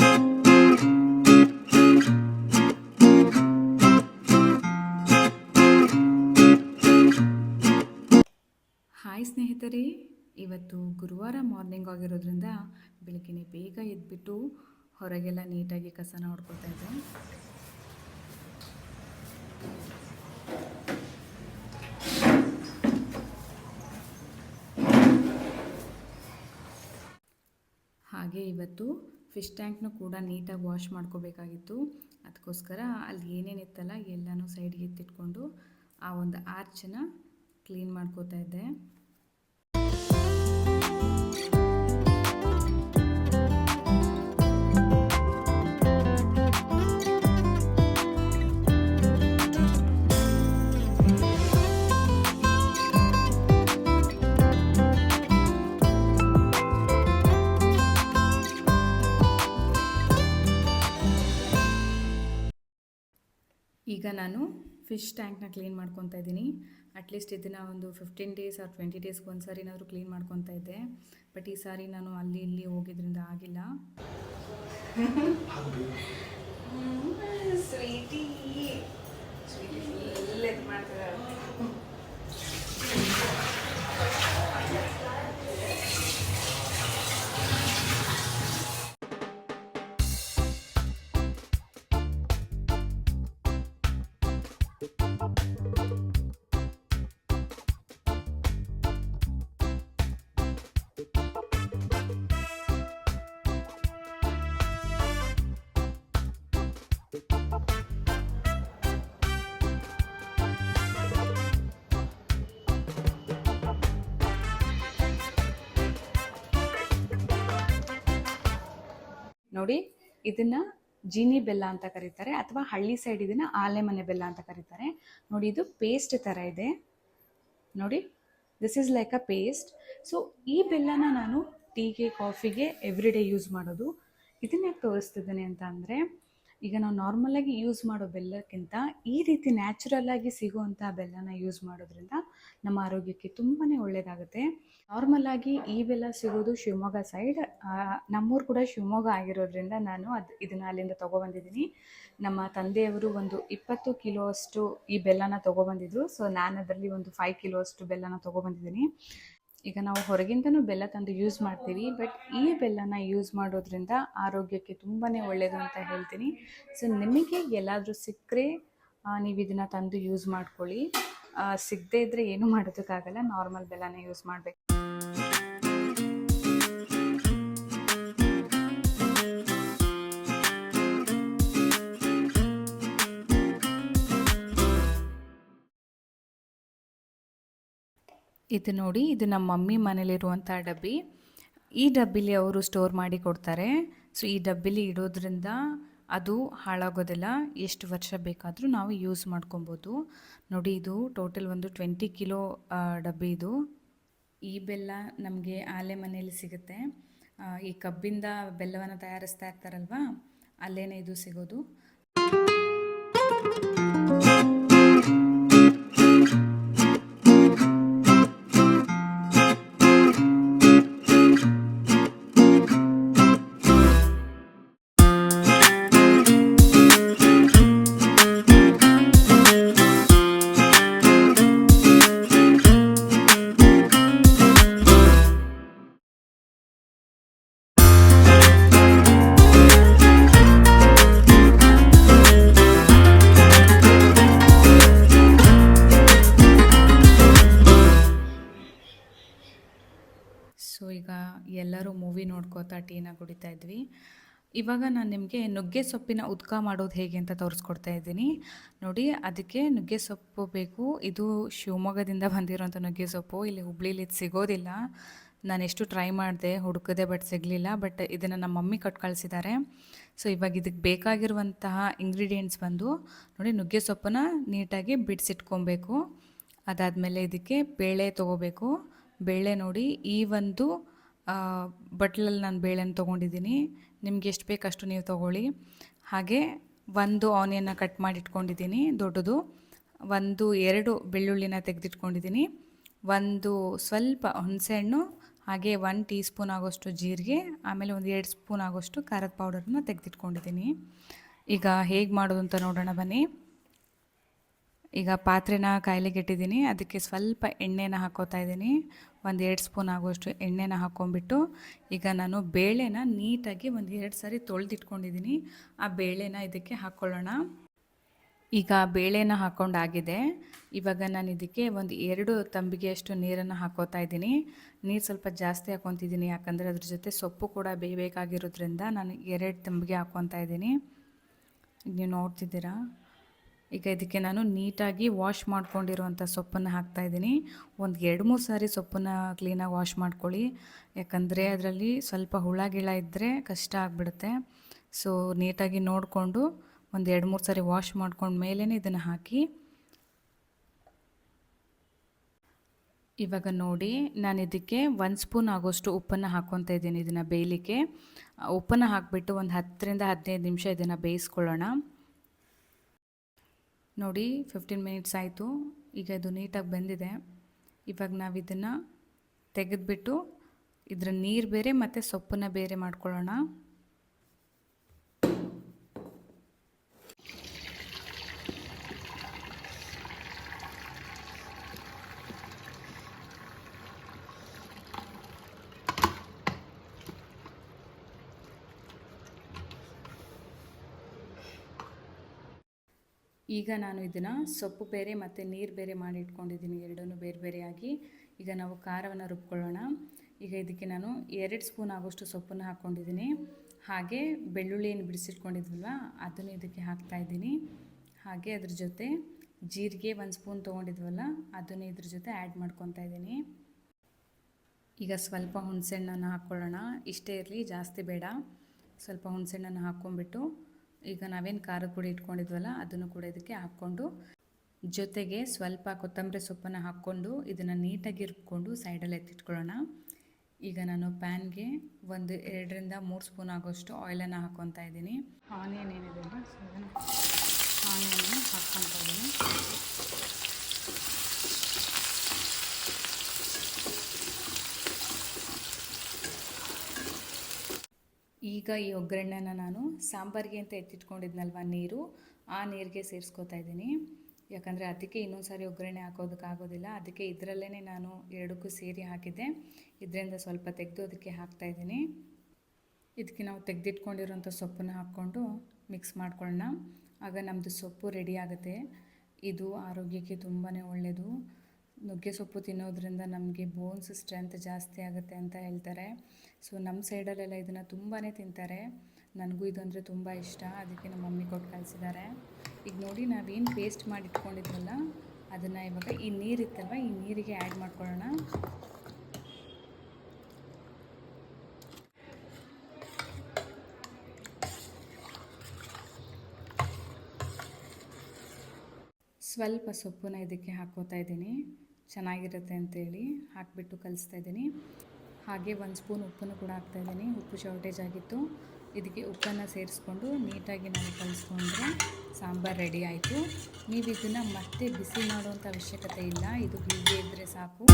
Hi ಸ್ನೇಹಿತರೆ, ಇವತ್ತು ಗುರುವಾರ ಮಾರ್ನಿಂಗ್ ಆಗಿರೋದ್ರಿಂದ ಬೆಳಗ್ಗೆ ಬೇಗ ಎದ್ಬಿಟ್ಟು ಹೊರಗೆಲ್ಲ ನೀಟಾಗಿ ಕಸನ ಹೊಡ್ಕೊತಾ ಇದ್ದೆ. ಹಾಗೆ ಇವತ್ತು ಫಿಶ್ ಟ್ಯಾಂಕ್ನ ಕೂಡ ನೀಟಾಗಿ ವಾಶ್ ಮಾಡ್ಕೋಬೇಕಾಗಿತ್ತು. ಅದಕ್ಕೋಸ್ಕರ ಅಲ್ಲಿ ಏನೇನಿತ್ತಲ್ಲ ಎಲ್ಲನೂ ಸೈಡ್ಗೆ ಎತ್ತಿಟ್ಕೊಂಡು ಆ ಒಂದು ಆರ್ಚನ್ನು ಕ್ಲೀನ್ ಮಾಡ್ಕೋತಾ ಇದ್ದೆ. ಈಗ ನಾನು ಫಿಶ್ ಟ್ಯಾಂಕ್ನ ಕ್ಲೀನ್ ಮಾಡ್ಕೊತಾ ಇದ್ದೀನಿ. ಅಟ್ಲೀಸ್ಟ್ ಇದನ್ನು ಒಂದು ಫಿಫ್ಟೀನ್ ಡೇಸ್ ಆರ್ ಟ್ವೆಂಟಿ ಡೇಸ್ಗೆ ಒಂದು ಸಾರಿನಾದರೂ ಕ್ಲೀನ್ ಮಾಡ್ಕೊತಾ ಇದ್ದೆ. ಬಟ್ ಈ ಸಾರಿ ನಾನು ಅಲ್ಲಿ ಇಲ್ಲಿ ಹೋಗಿದ್ರಿಂದ ಆಗಿಲ್ಲ. ಸ್ವೀಟಿ. ನೋಡಿ, ಇದನ್ನ ಜೀನಿ ಬೆಲ್ಲ ಅಂತ ಕರೀತಾರೆ, ಅಥವಾ ಹಳ್ಳಿ ಸೈಡ್ ಇದನ್ನ ಆಲೆ ಮನೆ ಬೆಲ್ಲ ಅಂತ ಕರೀತಾರೆ. ನೋಡಿ, ಇದು ಪೇಸ್ಟ್ ಥರ ಇದೆ. ನೋಡಿ this is like a paste so ಈ ಬೆಲ್ಲನ ನಾನು ಟೀಗೆ, ಕಾಫಿಗೆ ಎವ್ರಿ ಡೇ ಯೂಸ್ ಮಾಡೋದು. ಇದನ್ನ ತೋರಿಸ್ತಿದ್ದೇನೆ ಅಂತ ಅಂದರೆ, ಈಗ ನಾವು ನಾರ್ಮಲಾಗಿ ಯೂಸ್ ಮಾಡೋ ಬೆಲ್ಲಕ್ಕಿಂತ ಈ ರೀತಿ ನ್ಯಾಚುರಲ್ ಆಗಿ ಸಿಗುವಂಥ ಬೆಲ್ಲನ ಯೂಸ್ ಮಾಡೋದ್ರಿಂದ ನಮ್ಮ ಆರೋಗ್ಯಕ್ಕೆ ತುಂಬಾ ಒಳ್ಳೆಯದಾಗುತ್ತೆ ಈ ಬೆಲ್ಲ ಸಿಗೋದು ಶಿವಮೊಗ್ಗ ಸೈಡ್ ನಮ್ಮೂರು ಕೂಡ ಶಿವಮೊಗ್ಗ ಆಗಿರೋದ್ರಿಂದ ನಾನು ಅದು, ಇದನ್ನು ಅಲ್ಲಿಂದ ತಗೊಬಂದಿದ್ದೀನಿ. ನಮ್ಮ ತಂದೆಯವರು ಒಂದು ಇಪ್ಪತ್ತು ಕಿಲೋ ಅಷ್ಟು ಈ ಬೆಲ್ಲನ ತಗೊಬಂದಿದ್ರು. ಸೊ ನಾನು ಅದರಲ್ಲಿ ಒಂದು ಫೈವ್ ಕಿಲೋ ಅಷ್ಟು ಬೆಲ್ಲನ ತಗೊಬಂದಿದ್ದೀನಿ. ಈಗ ನಾವು ಹೊರಗಿಂದನೂ ಬೆಲ್ಲ ತಂದು ಯೂಸ್ ಮಾಡ್ತೀವಿ. ಬಟ್ ಈ ಬೆಲ್ಲನ ಯೂಸ್ ಮಾಡೋದ್ರಿಂದ ಆರೋಗ್ಯಕ್ಕೆ ತುಂಬಾ ಒಳ್ಳೆಯದು ಅಂತ ಹೇಳ್ತೀನಿ. ಸೊ ನಿಮಗೆ ಎಲ್ಲಾದರೂ ಸಿಕ್ಕರೆ ನೀವು ಇದನ್ನು ತಂದು ಯೂಸ್ ಮಾಡ್ಕೊಳ್ಳಿ. ಸಿಗದೇ ಇದ್ದರೆ ಏನೂ ಮಾಡೋದಕ್ಕಾಗಲ್ಲ. ನಾರ್ಮಲ್ ಬೆಲ್ಲನ ಯೂಸ್ ಮಾಡಬೇಕು. ಇದು ನೋಡಿ, ಇದು ನಮ್ಮ ಮಮ್ಮಿ ಮನೇಲಿರುವಂಥ ಡಬ್ಬಿ. ಈ ಡಬ್ಬಿಲಿ ಅವರು ಸ್ಟೋರ್ ಮಾಡಿ ಕೊಡ್ತಾರೆ. ಸೊ ಈ ಡಬ್ಬಿಲಿ ಇಡೋದ್ರಿಂದ ಅದು ಹಾಳಾಗೋದಿಲ್ಲ. ಎಷ್ಟು ವರ್ಷ ಬೇಕಾದರೂ ನಾವು ಯೂಸ್ ಮಾಡ್ಕೊಬೋದು. ನೋಡಿ ಇದು ಟೋಟಲ್ ಒಂದು ಟ್ವೆಂಟಿ ಕಿಲೋ ಡಬ್ಬಿ ಇದು. ಈ ಬೆಲ್ಲ ನಮಗೆ ಆಲೆ ಮನೆಯಲ್ಲಿ ಸಿಗುತ್ತೆ. ಈ ಕಬ್ಬಿಂದ ಬೆಲ್ಲವನ್ನು ತಯಾರಿಸ್ತಾ ಇರ್ತಾರಲ್ವಾ ಅಲ್ಲೇನೆ ಇದು ಸಿಗೋದು. ಈಗ ಎಲ್ಲರೂ ಮೂವಿ ನೋಡ್ಕೋತಾ ಟೀನ ಕುಡಿತಾ ಇದ್ವಿ. ಇವಾಗ ನಾನು ನಿಮಗೆ ನುಗ್ಗೆ ಸೊಪ್ಪಿನ ಉದ್ಕ ಮಾಡೋದು ಹೇಗೆ ಅಂತ ತೋರಿಸ್ಕೊಡ್ತಾ ಇದ್ದೀನಿ. ನೋಡಿ, ಅದಕ್ಕೆ ನುಗ್ಗೆ ಸೊಪ್ಪು ಬೇಕು. ಇದು ಶಿವಮೊಗ್ಗದಿಂದ ಬಂದಿರೋಂಥ ನುಗ್ಗೆ ಸೊಪ್ಪು. ಇಲ್ಲಿ ಹುಬ್ಳಿಲಿ ಇದು ಸಿಗೋದಿಲ್ಲ. ನಾನು ಎಷ್ಟು ಟ್ರೈ ಮಾಡಿದೆ, ಹುಡುಕದೆ ಬಟ್ ಸಿಗಲಿಲ್ಲ. ಬಟ್ ಇದನ್ನು ನಮ್ಮ ಮಮ್ಮಿ ಕಟ್ ಕಳಿಸಿದ್ದಾರೆ ಸೊ ಇವಾಗ ಇದಕ್ಕೆ ಬೇಕಾಗಿರುವಂತಹ ಇಂಗ್ರೀಡಿಯೆಂಟ್ಸ್ ಬಂದು, ನೋಡಿ, ನುಗ್ಗೆ ಸೊಪ್ಪನ್ನ ನೀಟಾಗಿ ಬಿಡಿಸಿಟ್ಕೊಬೇಕು. ಅದಾದಮೇಲೆ ಇದಕ್ಕೆ ಬೇಳೆ ತೊಗೋಬೇಕು. ಬೇಳೆ ನೋಡಿ, ಈ ಒಂದು ಬಟ್ಲಲ್ಲಿ ನಾನು ಬೇಳೆನ ತೊಗೊಂಡಿದ್ದೀನಿ. ನಿಮ್ಗೆ ಎಷ್ಟು ಬೇಕು ಅಷ್ಟು ನೀವು ತೊಗೊಳ್ಳಿ. ಹಾಗೆ ಒಂದು ಆನಿಯನ್ನ ಕಟ್ ಮಾಡಿ ಇಟ್ಕೊಂಡಿದ್ದೀನಿ ದೊಡ್ಡದು. ಒಂದು, ಎರಡು ಬೆಳ್ಳುಳ್ಳಿನ ತೆಗೆದಿಟ್ಕೊಂಡಿದ್ದೀನಿ. ಒಂದು ಸ್ವಲ್ಪ ಹುಣಸೆಹಣ್ಣು, ಹಾಗೆ ಒನ್ ಟೀ ಸ್ಪೂನ್ ಆಗೋಷ್ಟು ಜೀರಿಗೆ, ಆಮೇಲೆ ಒಂದು ಎರಡು ಸ್ಪೂನ್ ಆಗೋಷ್ಟು ಖಾರದ ಪೌಡರನ್ನ ತೆಗೆದಿಟ್ಕೊಂಡಿದ್ದೀನಿ. ಈಗ ಹೇಗೆ ಮಾಡೋದು ಅಂತ ನೋಡೋಣ ಬನ್ನಿ. ಈಗ ಪಾತ್ರೆನ ಕಾಯಿಲೆಗೆ ಇಟ್ಟಿದ್ದೀನಿ. ಅದಕ್ಕೆ ಸ್ವಲ್ಪ ಎಣ್ಣೆನ ಹಾಕೋತಾ ಇದ್ದೀನಿ. ಒಂದು ಎರಡು ಸ್ಪೂನ್ ಆಗುವಷ್ಟು ಎಣ್ಣೆನ ಹಾಕ್ಕೊಂಬಿಟ್ಟು ಈಗ ನಾನು ಬೇಳೆನ ನೀಟಾಗಿ ಒಂದು ಎರಡು ಸಾರಿ ತೊಳೆದಿಟ್ಕೊಂಡಿದ್ದೀನಿ. ಆ ಬೇಳೆನ ಇದಕ್ಕೆ ಹಾಕ್ಕೊಳ್ಳೋಣ. ಈಗ ಬೇಳೆನ ಹಾಕ್ಕೊಂಡಾಗಿದೆ ಇವಾಗ ನಾನು ಇದಕ್ಕೆ ಒಂದು ಎರಡು ತಂಬಿಗೆಯಷ್ಟು ನೀರನ್ನು ಹಾಕೋತಾ ಇದ್ದೀನಿ. ನೀರು ಸ್ವಲ್ಪ ಜಾಸ್ತಿ ಹಾಕ್ಕೊತಿದ್ದೀನಿ, ಯಾಕಂದರೆ ಅದ್ರ ಜೊತೆ ಸೊಪ್ಪು ಕೂಡ ಬೇಯಬೇಕಾಗಿರೋದ್ರಿಂದ ನಾನು ಎರಡು ತಂಬಿಗೆ ಹಾಕ್ಕೊತಾ ಇದ್ದೀನಿ. ನೀವು ನೋಡ್ತಿದ್ದೀರಾ? ಈಗ ಇದಕ್ಕೆ ನಾನು ನೀಟಾಗಿ ವಾಶ್ ಮಾಡ್ಕೊಂಡಿರುವಂಥ ಸೊಪ್ಪನ್ನು ಹಾಕ್ತಾ ಇದ್ದೀನಿ. ಒಂದು ಎರಡು, ಮೂರು ಸಾರಿ ಸೊಪ್ಪನ್ನು ಕ್ಲೀನಾಗಿ ವಾಶ್ ಮಾಡ್ಕೊಳ್ಳಿ. ಯಾಕಂದರೆ ಅದರಲ್ಲಿ ಸ್ವಲ್ಪ ಹುಳ, ಗಿಳ ಇದ್ದರೆ ಕಷ್ಟ ಆಗಿಬಿಡುತ್ತೆ. ಸೊ ನೀಟಾಗಿ ನೋಡಿಕೊಂಡು ಒಂದು ಎರಡು, ಮೂರು ಸಾರಿ ವಾಶ್ ಮಾಡ್ಕೊಂಡ ಮೇಲೇ ಇದನ್ನು ಹಾಕಿ. ಇವಾಗ ನೋಡಿ, ನಾನು ಇದಕ್ಕೆ ಒಂದು ಸ್ಪೂನ್ ಆಗೋಷ್ಟು ಉಪ್ಪನ್ನು ಹಾಕ್ಕೊತಾ ಇದ್ದೀನಿ ಇದನ್ನು ಬೇಯಲಿಕ್ಕೆ. ಉಪ್ಪನ್ನು ಹಾಕಿಬಿಟ್ಟು ಒಂದು ಹತ್ತರಿಂದ ಹದಿನೈದು ನಿಮಿಷ ಇದನ್ನು ಬೇಯಿಸ್ಕೊಳ್ಳೋಣ. ನೋಡಿ ಫಿಫ್ಟೀನ್ ಮಿನಿಟ್ಸ್ ಆಯಿತು. ಈಗ ಇದು ನೀಟಾಗಿ ಬಂದಿದೆ. ಇವಾಗ ನಾವು ಇದನ್ನು ತೆಗೆದುಬಿಟ್ಟು ಇದರ ನೀರು ಬೇರೆ ಮತ್ತು ಸೊಪ್ಪನ್ನು ಬೇರೆ ಮಾಡ್ಕೊಳ್ಳೋಣ. ಈಗ ನಾನು ಇದನ್ನು ಸೊಪ್ಪು ಬೇರೆ ಮತ್ತು ನೀರು ಬೇರೆ ಮಾಡಿ ಇಟ್ಕೊಂಡಿದ್ದೀನಿ, ಎರಡನ್ನೂ ಬೇರೆ ಬೇರೆಯಾಗಿ. ಈಗ ನಾವು ಖಾರವನ್ನು ರುಬ್ಕೊಳ್ಳೋಣ. ಈಗ ಇದಕ್ಕೆ ನಾನು ಎರಡು ಸ್ಪೂನ್ ಆಗೋಷ್ಟು ಸೊಪ್ಪನ್ನು ಹಾಕ್ಕೊಂಡಿದ್ದೀನಿ. ಹಾಗೆ ಬೆಳ್ಳುಳ್ಳಿ ಏನು ಬಿಡಿಸಿಟ್ಕೊಂಡಿದ್ವಲ್ವ ಅದನ್ನು ಇದಕ್ಕೆ ಹಾಕ್ತಾ ಇದ್ದೀನಿ. ಹಾಗೆ ಅದ್ರ ಜೊತೆ ಜೀರಿಗೆ ಒಂದು ಸ್ಪೂನ್ ತೊಗೊಂಡಿದ್ವಲ್ಲ, ಅದನ್ನು ಇದ್ರ ಜೊತೆ ಆ್ಯಡ್ ಮಾಡ್ಕೊತಾ ಇದ್ದೀನಿ. ಈಗ ಸ್ವಲ್ಪ ಹುಣಸೆಹಣ್ಣನ್ನು ಹಾಕ್ಕೊಳ್ಳೋಣ. ಇಷ್ಟೇ ಇರಲಿ, ಜಾಸ್ತಿ ಬೇಡ. ಸ್ವಲ್ಪ ಹುಣಸೆಹಣ್ಣನ್ನು ಹಾಕ್ಕೊಂಬಿಟ್ಟು ಈಗ ನಾವೇನು ಖಾರದ ಪುಡಿ ಇಟ್ಕೊಂಡಿದ್ವಲ್ಲ, ಅದನ್ನು ಕೂಡ ಇದಕ್ಕೆ ಹಾಕ್ಕೊಂಡು, ಜೊತೆಗೆ ಸ್ವಲ್ಪ ಕೊತ್ತಂಬರಿ ಸೊಪ್ಪನ್ನು ಹಾಕ್ಕೊಂಡು ಇದನ್ನು ನೀಟಾಗಿ ರುಬ್ಕೊಂಡು ಸೈಡಲ್ಲಿ ಎತ್ತಿಟ್ಕೊಳ್ಳೋಣ. ಈಗ ನಾನು ಪ್ಯಾನ್ಗೆ ಒಂದು ಎರಡರಿಂದ ಮೂರು ಸ್ಪೂನ್ ಆಗೋಷ್ಟು ಆಯಿಲನ್ನು ಹಾಕ್ಕೊತಾ ಇದ್ದೀನಿ. ಆನಿಯನ್ ಏನಿದೆ ಅಲ್ಲ ಸೊ ಆನಿಯನ್ನು ಹಾಕ್ಕೊತಾ ಇದ್ದೀನಿ. ಈಗ ಈ ಒಗ್ಗರಣೆನ ನಾನು ಸಾಂಬಾರಿಗೆ ಅಂತ ಎತ್ತಿಟ್ಕೊಂಡಿದ್ನಲ್ವ ನೀರು, ಆ ನೀರಿಗೆ ಸೇರಿಸ್ಕೋತಾ ಇದ್ದೀನಿ. ಯಾಕಂದರೆ ಅದಕ್ಕೆ ಇನ್ನೊಂದು ಸಾರಿ ಒಗ್ಗರಣೆ ಹಾಕೋದಕ್ಕಾಗೋದಿಲ್ಲ ಅದಕ್ಕೆ ಇದರಲ್ಲೇ ನಾನು ಎರಡಕ್ಕೂ ಸೇರಿ ಹಾಕಿದ್ದೆ. ಇದರಿಂದ ಸ್ವಲ್ಪ ತೆಗೆದು ಅದಕ್ಕೆ ಹಾಕ್ತಾಯಿದ್ದೀನಿ ಇದಕ್ಕೆ ನಾವು ತೆಗೆದಿಟ್ಕೊಂಡಿರೋಂಥ ಸೊಪ್ಪನ್ನು ಹಾಕ್ಕೊಂಡು ಮಿಕ್ಸ್ ಮಾಡ್ಕೊಳ್ಳೋಣ. ಆಗ ನಮ್ಮದು ಸೊಪ್ಪು ರೆಡಿ ಆಗುತ್ತೆ. ಇದು ಆರೋಗ್ಯಕ್ಕೆ ತುಂಬಾ ಒಳ್ಳೆಯದು ನುಗ್ಗೆ ಸೊಪ್ಪು ತಿನ್ನೋದ್ರಿಂದ ನಮಗೆ ಬೋನ್ಸ್ ಸ್ಟ್ರೆಂತ್ ಜಾಸ್ತಿ ಆಗುತ್ತೆ ಅಂತ ಹೇಳ್ತಾರೆ. ಸೊ ನಮ್ಮ ಸೈಡಲ್ಲೆಲ್ಲ ಇದನ್ನು ತುಂಬಾ ತಿಂತಾರೆ. ನನಗೂ ಇದಂದರೆ ತುಂಬ ಇಷ್ಟ. ಅದಕ್ಕೆ ನಮ್ಮ ಮಮ್ಮಿ ಕೊಟ್ಟು ಕಳಿಸಿದ್ದಾರೆ ಈಗ ನೋಡಿ ನಾವೇನು ಪೇಸ್ಟ್ ಮಾಡಿ ಇಟ್ಕೊಂಡಿದ್ವಲ್ಲ, ಅದನ್ನು ಇವಾಗ ಈ ನೀರಿತ್ತಲ್ವ, ಈ ನೀರಿಗೆ ಆ್ಯಡ್ ಮಾಡ್ಕೊಳ್ಳೋಣ. ಸ್ವಲ್ಪ ಸೊಪ್ಪನ್ನ ಇದಕ್ಕೆ ಹಾಕೋತಾ ಇದ್ದೀನಿ. ಚೆನ್ನಾಗಿರುತ್ತೆ ಅಂತೇಳಿ ಹಾಕಿಬಿಟ್ಟು ಕಲಿಸ್ತಾ ಇದ್ದೀನಿ. ಹಾಗೆ ಒಂದು ಸ್ಪೂನ್ ಉಪ್ಪನ್ನು ಕೂಡ ಹಾಕ್ತಾಯಿದ್ದೀನಿ ಉಪ್ಪು ಶಾರ್ಟೇಜ್ ಆಗಿತ್ತು. ಇದಕ್ಕೆ ಉಪ್ಪನ್ನು ಸೇರಿಸ್ಕೊಂಡು ನೀಟಾಗಿ ನಾನು ಕಲಿಸ್ಕೊಂಡ್ರೆ ಸಾಂಬಾರು ರೆಡಿ ಆಯಿತು. ನೀವು ಇದನ್ನು ಮತ್ತೆ ಬಿಸಿ ಮಾಡುವಂಥ ಅವಶ್ಯಕತೆ ಇಲ್ಲ. ಇದು ಹೀಗೆ ಇದ್ದರೆ ಸಾಕು.